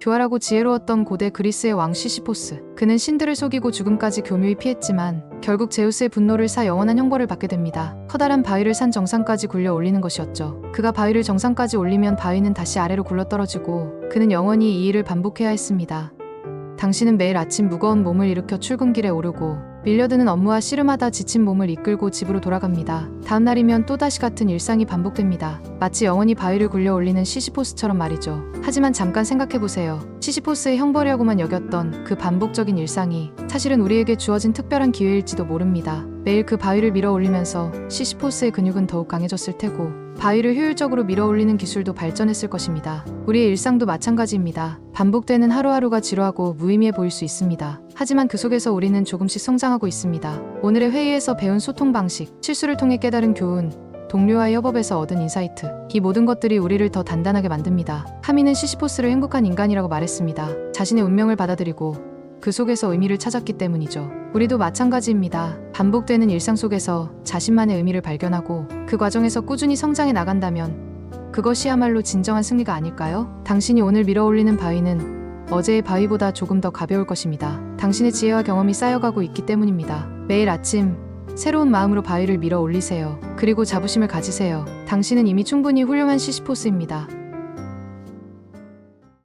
교활하고 지혜로웠던 고대 그리스의 왕 시시포스. 그는 신들을 속이고 죽음까지 교묘히 피했지만 결국 제우스의 분노를 사 영원한 형벌을 받게 됩니다. 커다란 바위를 산 정상까지 굴려 올리는 것이었죠. 그가 바위를 정상까지 올리면 바위는 다시 아래로 굴러떨어지고 그는 영원히 이 일을 반복해야 했습니다. 당신은 매일 아침 무거운 몸을 일으켜 출근길에 오르고 밀려드는 업무와 씨름하다 지친 몸을 이끌고 집으로 돌아갑니다. 다음 날이면 또다시 같은 일상이 반복됩니다. 마치 영원히 바위를 굴려 올리는 시시포스처럼 말이죠. 하지만 잠깐 생각해보세요. 시시포스의 형벌이라고만 여겼던 그 반복적인 일상이 사실은 우리에게 주어진 특별한 기회일지도 모릅니다. 매일 그 바위를 밀어 올리면서 시시포스의 근육은 더욱 강해졌을 테고 바위를 효율적으로 밀어 올리는 기술도 발전했을 것입니다. 우리의 일상도 마찬가지입니다. 반복되는 하루하루가 지루하고 무의미해 보일 수 있습니다. 하지만 그 속에서 우리는 조금씩 성장하고 있습니다. 오늘의 회의에서 배운 소통 방식, 실수를 통해 깨달은 교훈, 동료와의 협업에서 얻은 인사이트. 이 모든 것들이 우리를 더 단단하게 만듭니다. 카미는 시시포스를 행복한 인간이라고 말했습니다. 자신의 운명을 받아들이고 그 속에서 의미를 찾았기 때문이죠. 우리도 마찬가지입니다. 반복되는 일상 속에서 자신만의 의미를 발견하고 그 과정에서 꾸준히 성장해 나간다면 그것이야말로 진정한 승리가 아닐까요? 당신이 오늘 밀어 올리는 바위는 어제의 바위보다 조금 더 가벼울 것입니다. 당신의 지혜와 경험이 쌓여가고 있기 때문입니다. 매일 아침 새로운 마음으로 바위를 밀어 올리세요. 그리고 자부심을 가지세요. 당신은 이미 충분히 훌륭한 시시포스입니다.